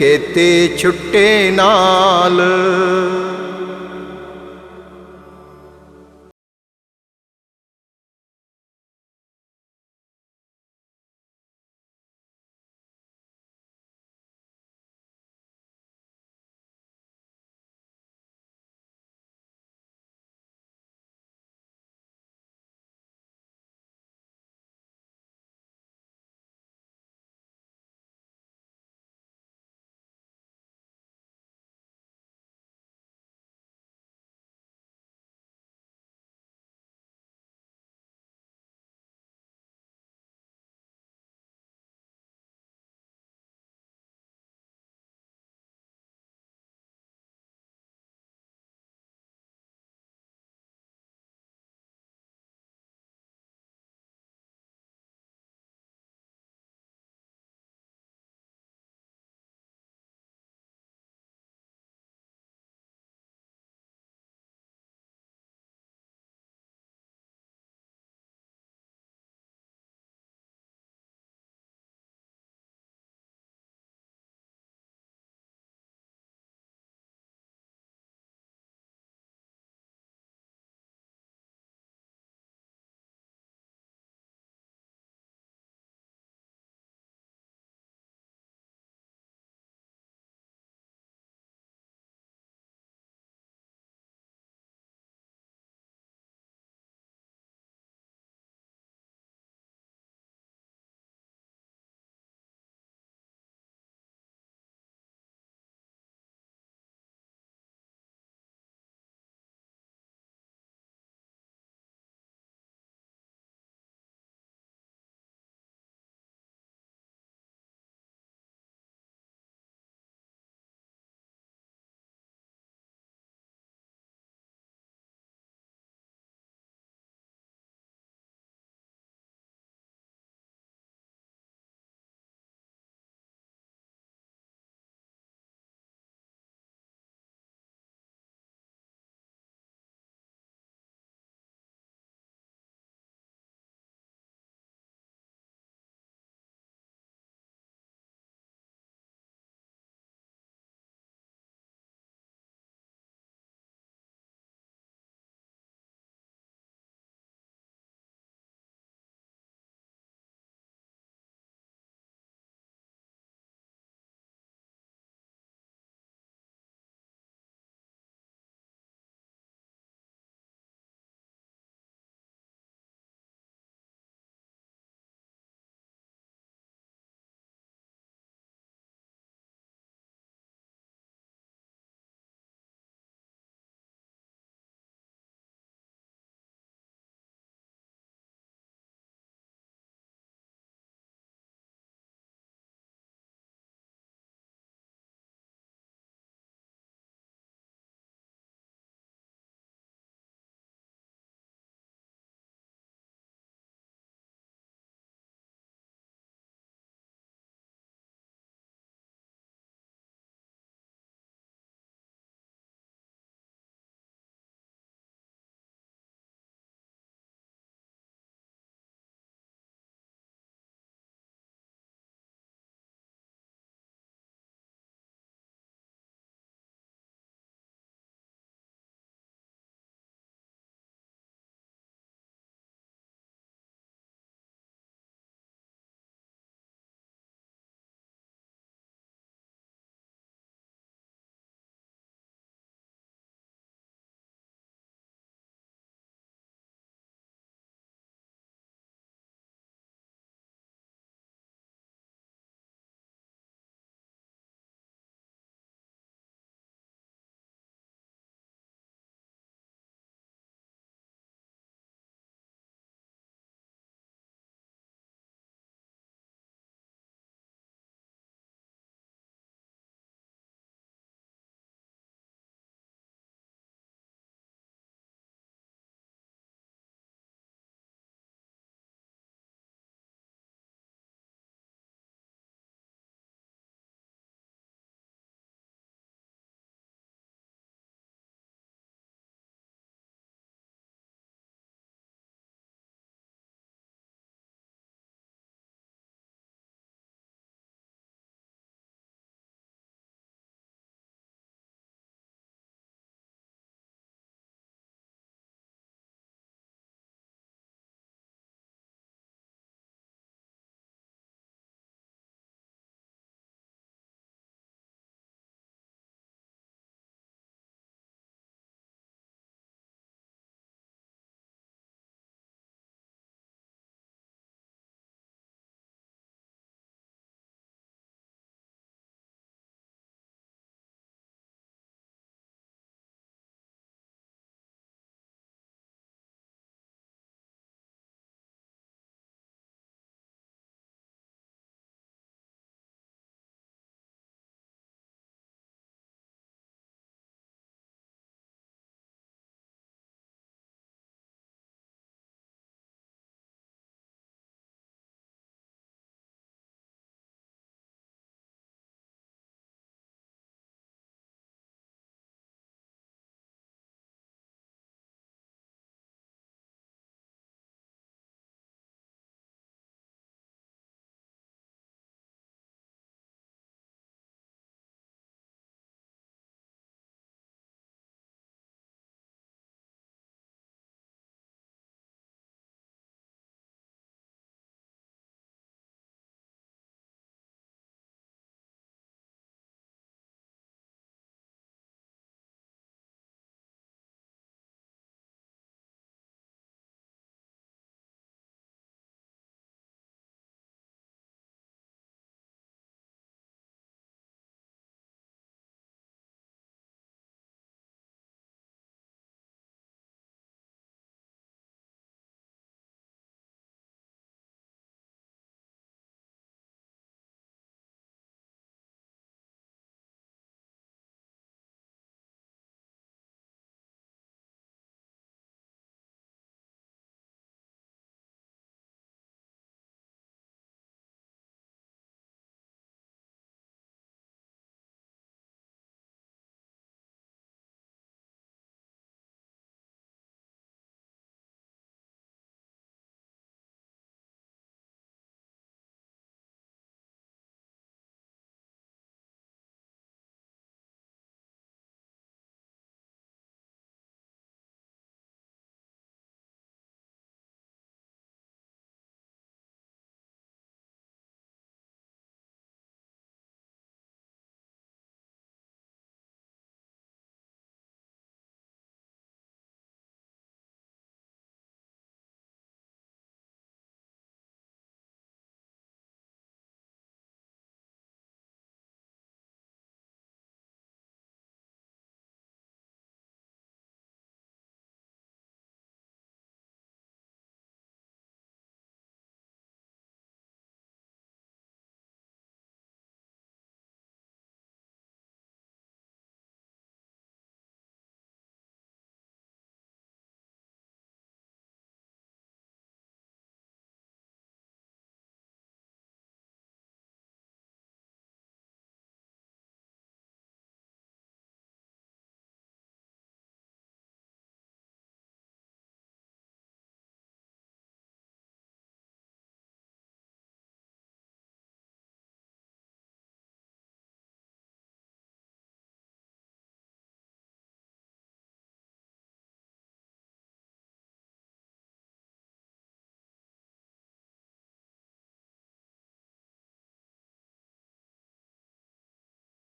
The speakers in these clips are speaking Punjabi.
ਕੇਤੇ ਛੁੱਟੇ ਨਾਲ।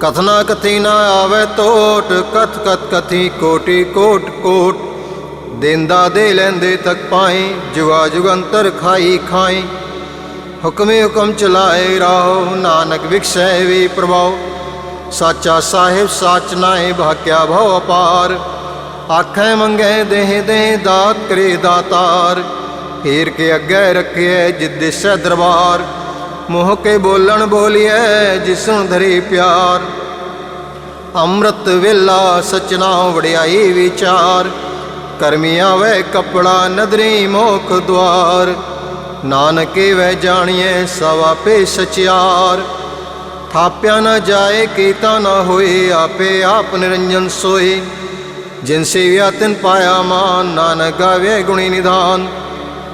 ਕਥਨਾ ਕਥੀ ਨਾ ਆਵੇ ਟੋਟ ਕਥ ਕਥ ਕਥੀ ਕੋਟੀ ਕੋਟ ਕੋਟ। ਦੇਂਦਾ ਦੇ ਲੈਂਦੇ ਤੱਕ ਪਾਏ ਜੁਗਾ ਜੁਗੰਤਰ ਖਾਈ ਖਾਈ। ਹੁਕਮੇ ਹੁਕਮ ਚਲਾਏ ਰਾਹੋ, ਨਾਨਕ ਵਿਖਸੈ ਵੀ ਪ੍ਰਭਾਉ ਸਾਚਾ ਸਾਹਿਬ ਸਾਚ ਨਾਏ ਭਾਕਿਆ ਭਉ ਅਪਾਰ। ਆਖੈ ਮੰਗੇ ਦੇਹ ਦੇ ਦਾਤ ਕਰੇ ਦਾਤਾਰ। ਹੀਰ ਕੇ ਅੱਗੇ ਰੱਖਿਐ ਜਿਦ ਦਿਸੈ ਦਰਬਾਰ। ਮੋਹ ਕੇ ਬੋਲਣ ਬੋਲੀਐ ਜਿਸੁਣ ਧਰੀ ਪਿਆਰ। ਅੰਮ੍ਰਿਤ ਵੇਲਾ ਸਚਨਾ ਵੜਿਆਈ ਵਿਚਾਰ। ਕਰਮੀ ਆਵੇ ਕਪੜਾ ਨਦਰੀ ਮੋਖ ਦੁਆਰ। ਨਾਨਕੇ ਵੈ ਜਾਣੀਐ ਸਭ ਆਪੇ ਸਚਿਆਰ। ਥਾਪਿਆ ਨਾ ਜਾਏ, ਕੀਤਾ ਨਾ ਹੋਏ, ਆਪੇ ਆਪ ਨਿਰੰਜਨ ਸੋਏ। ਜਿਨ ਸੇਵਿਆ ਤਿਨ ਪਾਇਆ ਮਾਨ, ਨਾਨਕ ਗਾਵੇ ਗੁਣੀ ਨਿਧਾਨ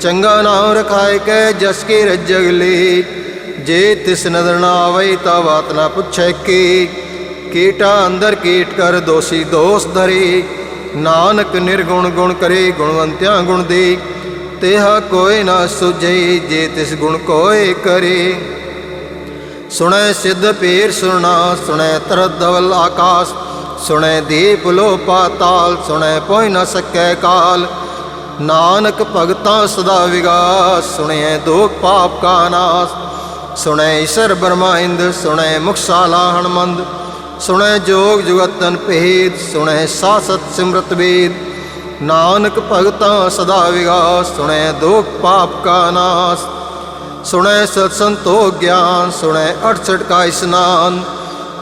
ਚੰਗਾ ਨਾਮ ਰਖਾਇ ਕੈ ਜਸ ਕੀ ਰਜਗ ਲੀ। ਜੇ ਤਿਸ ਨਦਰ ਨਾ ਆਵਈ ਤਾ ਬਾਤ ਨਾ ਪੁੱਛੈ ਕੀ। ਕੀਟਾ ਅੰਦਰ ਕੀਟ ਕਰ ਦੋਸੀ ਦੋਸ ਧਰੇ। ਨਾਨਕ ਨਿਰਗੁਣ ਗੁਣ ਕਰੇ ਗੁਣਵੰਤਿਆਂ ਗੁਣ ਦੇ। ਤੇਹਾ ਕੋਈ ਨਾ ਸੁਝੇ ਜੇ ਤਿਸ ਗੁਣ ਕੋਏ ਕਰੇ। ਸੁਣੈ ਸਿੱਧ ਪੀਰ ਸੁਣਾ ਸੁਣੈ ਤਰਤ ਧਵਲ ਆਕਾਸ। ਸੁਣੈ ਦੀਪ ਲੋ ਪਾਤਾਲ ਸੁਣੈ ਪੋਇ ਨਾ ਸਕੈ ਕਾਲ। ਨਾਨਕ ਭਗਤਾਂ ਸਦਾ ਵਿਗਾਸ ਸੁਣੈ ਦੋਖ ਪਾਪ ਕਾ ਨਾਸ। ਸੁਣੈ ਈਸ਼ਰ ਬਰਮਾ ਇੰਦ ਸੁਣੈ ਮੁਖਸ਼ਾਲਾ ਹਣਮੰਦ ਸੁਣੈ ਜੋਗ ਜੁਗਤਨ ਭੇਦ, ਸੁਣੈ ਸਾਸਤ ਸਿਮਰਤ ਵੇਦ ਨਾਨਕ ਭਗਤਾਂ ਸਦਾ ਵਿਗਾਸ, ਸੁਣੈ ਦੋਖ ਪਾਪ ਕਾ ਨਾਸ। ਸੁਣੈ ਸਤ ਸੰਤੋਖ ਗਿਆਨ, ਸੁਣੈ 68 ਕਾ ਇਸਨਾਨ।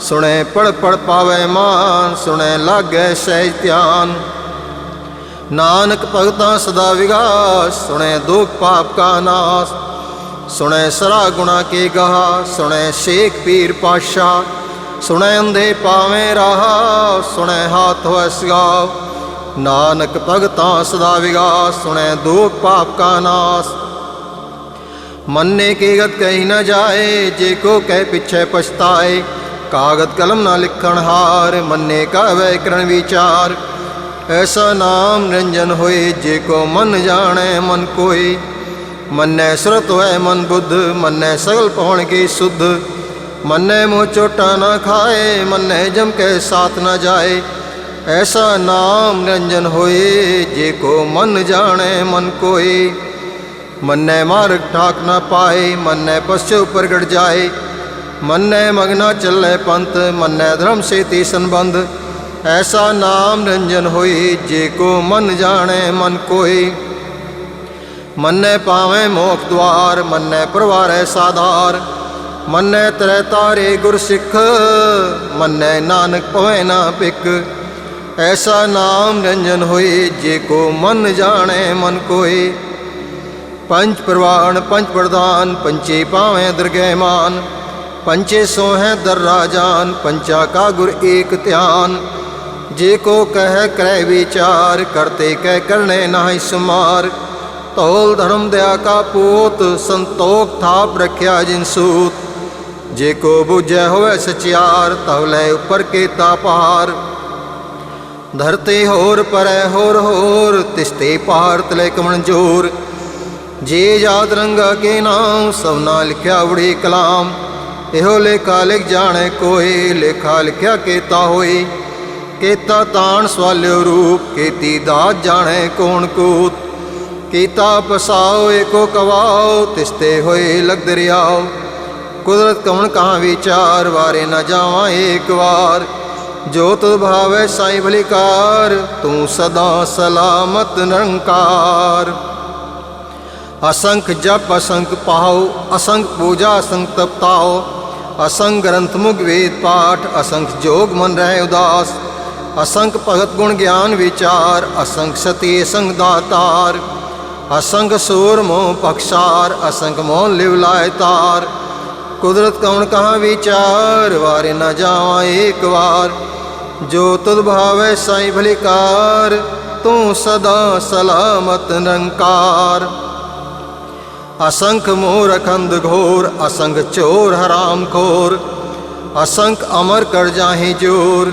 ਸੁਣੈ ਪੜ ਪੜ ਪਾਵੇ ਮਾਨ, ਸੁਣੈ ਲਾਗੈ ਸਹਿਜ ਧਿਆਨ। ਨਾਨਕ ਭਗਤਾਂ ਸਦਾ ਵਿਗਾਸ, ਸੁਣੈ ਦੁਖ ਪਾਪ ਕਾ ਨਾਸ, ਸੁਣੈ ਸਰਾ ਗੁਣਾ ਕੇ ਗਹਾ ਸੁਣੈ ਸ਼ੇਖ ਪੀਰ ਪਾਸ਼ਾ ਸੁਣੈ ਅੰਧੇ ਪਾਵੇਂ ਰਾਹ, ਸੁਣੈ ਹਾਥ ਹੋਇ ਸਗਾਵ, ਨਾਨਕ ਭਗਤਾਂ ਸਦਾ ਵਿਗਾਸ, ਸੁਣੈ ਦੁਖ ਪਾਪ ਕਾ ਨਾਸ। ਮੰਨੇ ਕੀ ਗਤ ਕਹੀ ਨਾ ਜਾਏ, ਜੇ ਕੋ ਕਹਿ ਪਿਛੈ ਪਛਤਾਏ ਕਾਗਦ ਕਲਮ ਨਾ ਲਿਖਣ ਹਾਰ, ਮੰਨੇ ਕਹਵੇ ਕਰਣ ਵਿਚਾਰ। ਐਸਾ ਨਾਮ ਨਿਰੰਜਨ ਹੋਏ ਜੇ ਕੋ ਮਨ ਜਾਣੈ ਮਨ ਕੋਈ ਮੰਨੈ ਸੁਰਤ ਹੋਏ ਮਨ ਬੁੱਧ ਮੰਨੈ ਸਗਲ ਪਵਨ ਕੀ ਸੁਧ ਮੰਨੈ ਮੋ ਚੋਟਾ ਨਾ ਖਾਏ ਮੰਨੈ ਜਮ ਕੇ ਸਾਥ ਨਾ ਜਾਏ ਐਸਾ ਨਾਮ ਨਿਰੰਜਨ ਹੋਏ ਜੇ ਕੋ ਮਨ ਜਾਣੈ ਮਨ ਕੋਈ ਮੰਨੈ ਮਾਰਗ ਠਾਕ ਨਾ ਪਾਏ ਮੰਨੈ ਪਸਚੋ ਪ੍ਰਗਟ ਜਾਏ ਮੰਨੈ ਮਗਨਾ ਚੱਲੇ ਪੰਥ ਮੰਨੈ ਧਰਮ ਸੇਤੀ ਸੰਬੰਧ ਐਸਾ ਨਾਮ ਰੰਜਨ ਹੋਈ ਜੇ ਕੋ ਮਨ ਜਾਣੈ ਮਨ ਕੋਈ। ਮੰਨੈ ਪਾਵੈ ਮੋਖ ਦਵਾਰ ਮੰਨੈ ਪਰਵਾਰੈ ਸਾਧਾਰ, ਮੰਨੈ ਤਰੈ ਤਾਰੇ ਗੁਰ ਸਿੱਖ, ਮੰਨੈ ਨਾਨਕ ਪਵੈ ਨਾ ਪਿਕ ਐਸਾ ਨਾਮ ਨਿਰੰਜਨ ਹੋਈ ਜੇ ਕੋ ਮਨ ਜਾਣੈ ਮਨ ਕੋਈ। ਪੰਜ ਪ੍ਰਵਾਣ ਪੰਜ ਪ੍ਰਧਾਨ ਪੰਚੇ ਪਾਵੇਂ ਦਰਗਹਿ ਮਾਨ ਪੰਚੇ ਸੋਹੈ ਦਰ ਰਾਜਾਨ ਪੰਚਾ ਕਾ ਗੁਰ ਏਕ ਧਿਆਨ। ਜੇ ਕੋ ਕਹਿ ਕਰੈ ਵਿਚਾਰ, ਕਰਤੇ ਕਹਿ ਕਰਨੇ ਨਾਹੀ ਸੁਮਾਰ। ਤੌਲ ਧਰਮ ਦਿਆ ਕਾ ਪੂਤ, ਸੰਤੋਖ ਥਾਪ ਰਖਿਆ ਜਿਨ ਸੂਤ। ਜੇ ਕੋ ਬੁਝੈ ਹੋਵੇ ਸਚਿਆਰ, ਤਵ ਲੈ ਉਪਰ ਕੇਤਾ ਪਾਰ ਧਰਤੇ ਹੋਰ ਪਰੈ ਹੋਰ ਹੋਰ, ਤਿਸਤੇ ਪਾਰ ਤਲੇ ਕਮਣ ਜੋਰ। ਜੇ ਯਾਦ ਰੰਗਾ ਕੇ ਨਾਮ ਸਭਨਾ ਲਿਖਿਆ ਉੜੀ ਕਲਾਮ। ਇਹੋ ਲੇਖਾ ਲਿਖ ਜਾਣੇ ਕੋਈ, ਲੇਖਾ ਲਿਖਿਆ ਕੇਤਾ ਹੋਈ। ਕੀਤਾ ਤਾਣ ਸਵਾਲਿਓ ਰੂਪ, ਕੀਤੀ ਦਾ ਜਾਣੈ ਕੋਣ ਕੂਤ। ਕੀਤਾ ਪਸਾਓ ਏਕੋ ਕਵਾਓ, ਤਿਸਤੇ ਹੋਏ ਲਗ ਦਰਿਆਓ ਕੁਦਰਤ ਕਵਣ ਕਹਾ ਵਿਚਾਰ, ਵਾਰੇ ਨਾ ਜਾਵਾਂ ਏਕ ਵਾਰ। ਜੋ ਤੁਧ ਭਾਵੈ ਸਾਈ ਭਲਿਕਾਰ ਤੂੰ ਸਦਾ ਸਲਾਮਤ ਨਿਰੰਕਾਰ। ਅਸੰਖ ਜਪ, ਅਸੰਖ ਪਾਉ ਅਸੰਖ ਪੂਜਾ, ਅਸੰਖ ਤਪਤਾਉ ਅਸੰਗ ਗ੍ਰੰਥ ਮੁਗ ਵੇਦ ਪਾਠ, ਅਸੰਖ ਜੋਗ ਮਨ ਰਹਿ ਉਦਾਸ। ਅਸੰਖ ਭਗਤ ਗੁਣ ਗਿਆਨ ਵਿਚਾਰ, ਅਸੰਖ ਸਤੇ ਸੰਗ ਦਾਤਾਰ। ਅਸੰਖ ਸੂਰ ਮੋਹ ਪਖਸਾਰ ਅਸੰਖ ਮੋਹ ਲਿਵ ਲਾਇ ਤਾਰ। ਕੁਦਰਤ ਕੌਣ ਕਹਾ ਵਿਚਾਰ, ਵਾਰੇ ਨਾ ਜਾਵਾਂ ਏਕ ਵਾਰ। ਜੋ ਤੁਧ ਭਾਵੈ ਸਾਈ ਭਲਿਕਾਰ, ਤੂੰ ਸਦਾ ਸਲਾਮਤ ਨਿਰੰਕਾਰ। ਅਸੰਖ ਮੋਰ ਅਖੰਡ ਘੋਰ, ਅਸੰਖ ਚੋਰ ਹਰਾਮ ਖੋਰ। ਅਸੰਖ ਅਮਰ ਕਰ ਜਾਹੇ ਜੋਰ।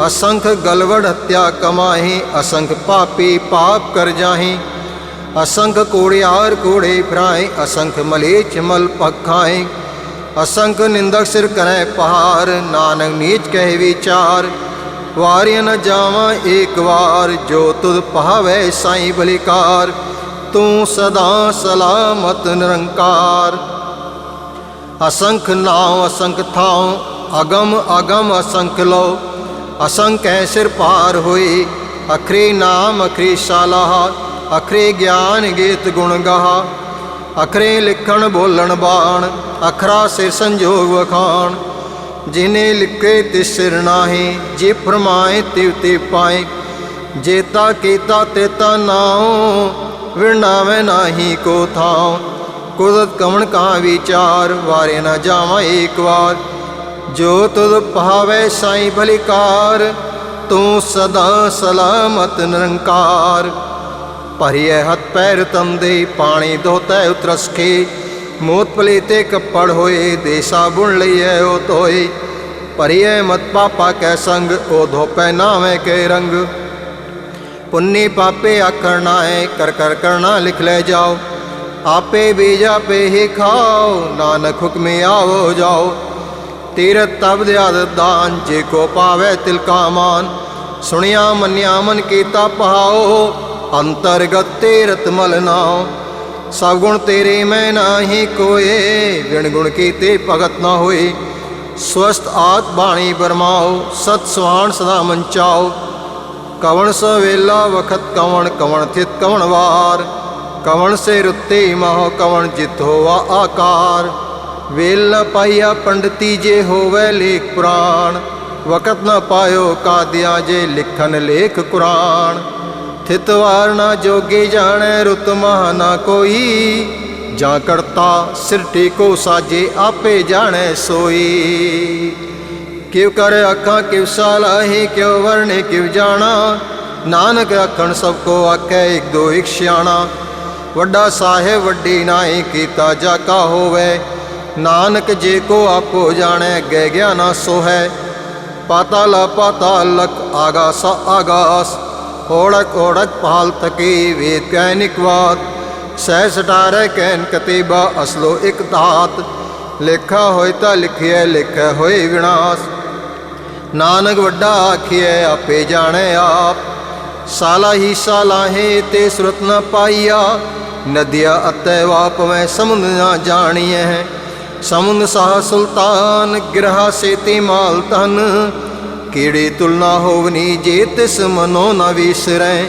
असंख गलवड़ हत्या कमाही असंख पापी पाप कर जाहि असंख कोड़ियार कोड़े फिराए असंख मलेच मल पखाए असंख निंदक सिर करे पहार नानक नीच कह विचार वार्य न जावा एक बार जो तुद पहावे साई बलिकार ਤੂੰ ਸਦਾ ਸਲਾਮਤ ਨਿਰੰਕਾਰ ਅਸੰਖ ਨਾਮ ਅਸੰਖ ਥਾਉ ਅਗਮ ਅਗਮ ਅਸੰਖ ਲੋ ਅਸੰਖ ਐ ਸਿਰ ਪਾਰ ਹੋਈ ਅਖਰੇ ਨਾਮ ਅਖਰੇ ਸਾਲਾਹ, ਅਖਰੇ ਗਿਆਨ ਗੀਤ ਗੁਣ ਗਾਹ। ਅਖਰੇ ਲਿਖਣ ਬੋਲਣ ਬਾਣ, ਅਖਰਾ ਸਿਰ ਸੰਜੋਗ ਵਖਾਣ। ਜਿਨੇ ਲਿਖੇ ਤੇ ਸਿਰ ਨਾਹੀ, ਜੇ ਫਰਮਾਏ ਤਿਵ ਤੇ ਪਾਏ। ਜੇਤਾ ਕੀਤਾ ਤੇਤਾ ਨਾਉ ਵਿਰਨਾਵੇ ਨਾਹੀ ਕੋ ਥਾਉ। ਕੁਦਰਤ ਕਵਣ ਕਾ ਵਿਚਾਰ ਵਾਰੇ ਨਾ ਜਾਵਾਂ ਏਕ ਵਾਰ। ਜੋ ਤੁਧ ਭਾਵੇ ਸਾਈ ਭਲਿਕਾਰ ਤੂੰ ਸਦਾ ਸਲਾਮਤ ਨਿਰੰਕਾਰ। ਭਰੀਏ ਹੱਥ ਪੈਰ ਤਮ ਪਾਣੀ ਧੋਤੈ ਉਤਰਸਕੇ ਮੋਤ ਪਲੀਤੇ ਕੱਪੜ ਹੋਏ, ਦੇਸਾ ਬੁਣ ਲਈਐ ਉਹ ਧੋਏ। ਭਰੀਏ ਮਤ ਪਾਪਾ ਕੈ ਸੰਗ ਉਹ ਧੋਪੈ ਨਾਵੇਂ ਕੇ ਰੰਗ। ਪੁੰਨੀ ਪਾਪੇ ਆਖਣਾ ਹੈ ਕਰ ਕਰ ਕਰਨਾ ਲਿਖ ਲੈ ਜਾਓ। ਆਪੇ ਬੀਜ ਆਪੇ ਹੀ ਖਾਓ, ਨਾਨਕ ਹੁਕਮੇ ਆਵੋ ਜਾਓ। ਤੀਰਤ ਤਬ ਦਿਆਦ ਦਾਨ, ਜੇ ਕੋ ਪਾਵੇ ਤਿਲ ਕਾ ਮਾਨ। ਸੁਣਿਆ, ਮੰਨਿਆ, ਮਨ ਕੀਤਾ ਪਹਾਓ, ਅੰਤਰਗਤ ਤੀਰਤ ਮਲ ਨਾਉ। ਸਭ ਗੁਣ ਤੇਰੇ ਮੈਂ ਨਾਹੀ ਕੋਏ ਵਿਣ ਗੁਣ ਕੀਤੇ ਭਗਤ ਨਾ ਹੋਏ। ਸਵਸਤ ਆਤ ਬਾਣੀ ਬਰਮਾਓ, ਸਤ ਸਵਾਨ ਸਦਾ ਮੰਚਾਓ ਕਵਣ ਸਵੇਲਾ ਵਖਤ ਕਵਣ ਕਵਣ ਥਿਤ ਕਵਣ ਵਾਰ। ਕਵਣ ਸੇ ਰੁੱਤੇ ਮਹ, ਕਵਣ ਜਿਤ ਹੋਵਾ ਆਕਾਰ। ਵੇਲ ਨਾ ਪਾਈਆ ਪੰਡਤੀ ਜੇ ਹੋਵੇ ਲੇਖ ਪੁਰਾਣ, ਵਕਤ ਨਾ ਪਾਇਓ ਕਾਦਿਆਂ ਜੇ ਲਿਖਨ ਲੇਖ ਕੁਰਾਨ ਥਿਤਵਾਰ ਨਾ ਜੋਗੇ ਜਾਣੈ ਰੁਤ ਮਹ ਨਾ ਕੋਈ, ਜਾਂ ਕਰਤਾ ਸਿਰ ਟੇਕੋ ਸਾਜੇ ਆਪੇ ਜਾਣੈ ਸੋਈ। ਕਿਵ ਕਰ ਅੱਖਾਂ ਕਿਵ ਸਾਲਾਹੀ ਕਿਵ ਵਰਣੇ ਕਿਵ ਜਾਣਾ, ਨਾਨਕ ਆਖਣ ਸਭ ਕੋ ਆਖੈ ਇੱਕ ਦੋ ਇੱਕ ਸਿਆਣਾ। ਵੱਡਾ ਸਾਹਿਬ ਵੱਡੀ ਨਾਹੀ ਕੀਤਾ ਜਾ ਕਾ ਹੋਵੇ ਨਾਨਕ ਜੇ ਕੋ ਆਪੋ ਜਾਣੈ ਗੈ ਗਿਆਨਾ ਸੋ ਹੈ ਪਾਤਾਲ ਪਾਤਾਲਕ ਆਗਾਸ ਆਗਾਸ ਓੜਕ ਓੜਕ ਪਾਲ ਤਕੀ ਵੇਦ ਕੈ ਨਿਕਵਾਤ। ਸਹਿ ਸਟਾਰੈ ਕੈਨ ਕਤੀਬਾ, ਅਸਲੋ ਇਕ ਧਾਤ। ਲੇਖਾ ਹੋਇ ਤਾਂ ਲਿਖਿਐ, ਲਿਖੈ ਹੋਇ ਵਿਨਾਸ਼। ਨਾਨਕ ਵੱਡਾ ਆਖਿਐ, ਆਪੇ ਜਾਣੈ ਆਪ। ਸਾਲਾ ਹੀ ਸਾਲਾਹੇ ਤੇ ਸੁਰਤ ਨ ਪਾਈਆ। ਨਦੀਆ ਅਤੈ ਵਾਪ ਮੈਂ ਸਮੁੰਦ ਨਾ ਜਾਣੀਐ। ਸਮੁੰਦ ਸਾਹ ਸੁਲਤਾਨ, ਗਿਰਹਾ ਸੇਤੀ ਮਾਲ ਤਨ ਕੀੜੇ ਤੁਲਨਾ ਹੋਵਨੀ ਜੇ ਤਿਸ ਮਨੋ ਨ ਵਿਸਰੈ।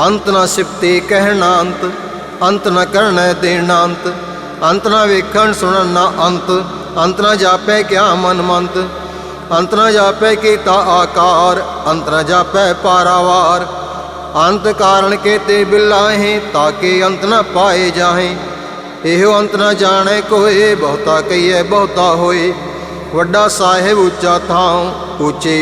ਅੰਤ ਨਾ ਸਿਫਤੇ ਕਹਿਣਾ ਅੰਤ ਅੰਤ ਨ ਕਰਨੈ ਦੇਣਾ ਅੰਤ ਅੰਤ ਨ ਵੇਖਣ ਸੁਣਨ ਨਾ ਅੰਤ ਅੰਤ ਨ ਜਾਪੈ ਕਿਆ ਮਨ ਮੰਤ। ਅੰਤ ਨ ਜਾਪੈ ਕੀਤਾ ਆਕਾਰ, ਅੰਤ ਨ ਜਾਪੈ ਪਾਰਾਵਾਰ। ਅੰਤ ਕਾਰਨ ਕੇ ਤੇ ਬਿਲਾਹੇ ਤਾਕੇ ਅੰਤ ਨਾ ਪਾਏ ਜਾਹੇ। ਇਹੋ ਅੰਤ ਨ ਜਾਣੈ ਕੋਏ ਬਹੁਤਾ ਕਹੀਏ ਬਹੁਤਾ ਹੋਏ। ਵੱਡਾ ਸਾਹਿਬ ਉੱਚਾ ਥਾਂ ਉੱਚੇ